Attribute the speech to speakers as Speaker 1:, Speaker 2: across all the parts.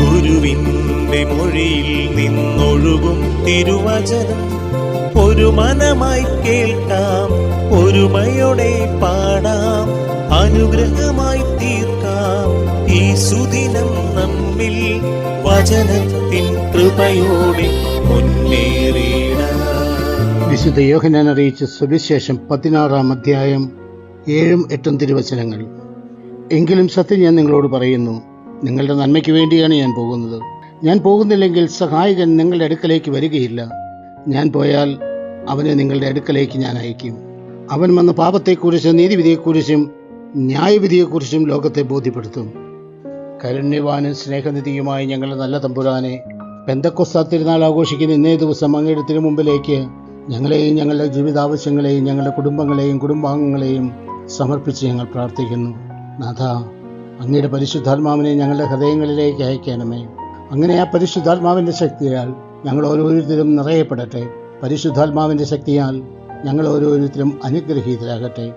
Speaker 1: ഗുരുവിന്റെ മൊഴിയിൽ നിന്നൊഴുകും തിരുവചനം. ഒരു മനമായി കേൾക്കാം ഒരുമയോടെ പാടാം അനുഗ്രഹമായി തീർക്കാം. ഈ സുദിനം നമ്മിൽ വചനത്തിൻ കൃപയോടെ മുന്നേറിയിടാം
Speaker 2: വിശുദ്ധ യോഹനാൻ അറിയിച്ച സുവിശേഷം പതിനാറാം അധ്യായം ഏഴും എട്ടും തിരുവചനങ്ങൾ. എങ്കിലും സത്യം ഞാൻ നിങ്ങളോട് പറയുന്നു നിങ്ങളുടെ നന്മയ്ക്ക് വേണ്ടിയാണ് ഞാൻ പോകുന്നത്. ഞാൻ പോകുന്നില്ലെങ്കിൽ സഹായകൻ നിങ്ങളുടെ അടുക്കലേക്ക് വരികയില്ല. ഞാൻ പോയാൽ അവനെ നിങ്ങളുടെ അടുക്കലേക്ക് ഞാൻ അയക്കും. അവൻ വന്ന് പാപത്തെക്കുറിച്ചും നീതിവിധിയെക്കുറിച്ചും ന്യായവിധിയെക്കുറിച്ചും ലോകത്തെ ബോധ്യപ്പെടുത്തും. കരുണ്യവാനും സ്നേഹനിധിയുമായി ഞങ്ങളുടെ നല്ല തമ്പുരാനെ പെന്തക്കൊസ്ത തിരുനാൾ ആഘോഷിക്കുന്ന ഇന്നേ ദിവസം അങ്ങയുടെ തിരുമുമ്പിലേക്ക് ഞങ്ങളെയും ഞങ്ങളുടെ ജീവിതാവശ്യങ്ങളെയും ഞങ്ങളുടെ കുടുംബങ്ങളെയും കുടുംബാംഗങ്ങളെയും സമർപ്പിച്ച് ഞങ്ങൾ പ്രാർത്ഥിക്കുന്നു. നാഥ അങ്ങയുടെ പരിശുദ്ധാത്മാവിനെ ഞങ്ങളുടെ ഹൃദയങ്ങളിലേക്ക് അയക്കണമേ. അങ്ങനെ ആ പരിശുദ്ധാത്മാവിന്റെ ശക്തിയാൽ ഞങ്ങൾ ഓരോരുത്തരും നിറയപ്പെടട്ടെ. പരിശുദ്ധാത്മാവിന്റെ ശക്തിയാൽ ഞങ്ങൾ ഓരോരുത്തരും അനുഗ്രഹീതരാകട്ടെ.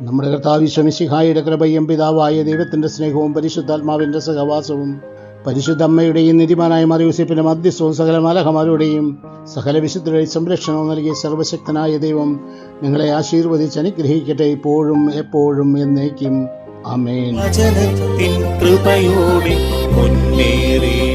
Speaker 2: നമ്മുടെ കർത്താവ് ശമിശിഹായുടെ കൃപയും പിതാവായ ദൈവത്തിന്റെ സ്നേഹവും പരിശുദ്ധാത്മാവിന്റെ സഹവാസവും പരിശുദ്ധ അമ്മയുടെയും നിധിമാനായ മറിയൂസിപ്പിന്റെ മധ്യസ്ഥവും സകല മലഹമാരുടെയും സകല വിശുദ്ധരുടെയും സംരക്ഷണവും നൽകിയ സർവശക്തനായ ദൈവം നിങ്ങളെ ആശീർവദിച്ച് അനുഗ്രഹിക്കട്ടെ ഇപ്പോഴും എപ്പോഴും എന്നേക്കും. ആമേൻ.
Speaker 1: വചനത്തിൻ കൃപയോടെ മുന്നേറിയിടാം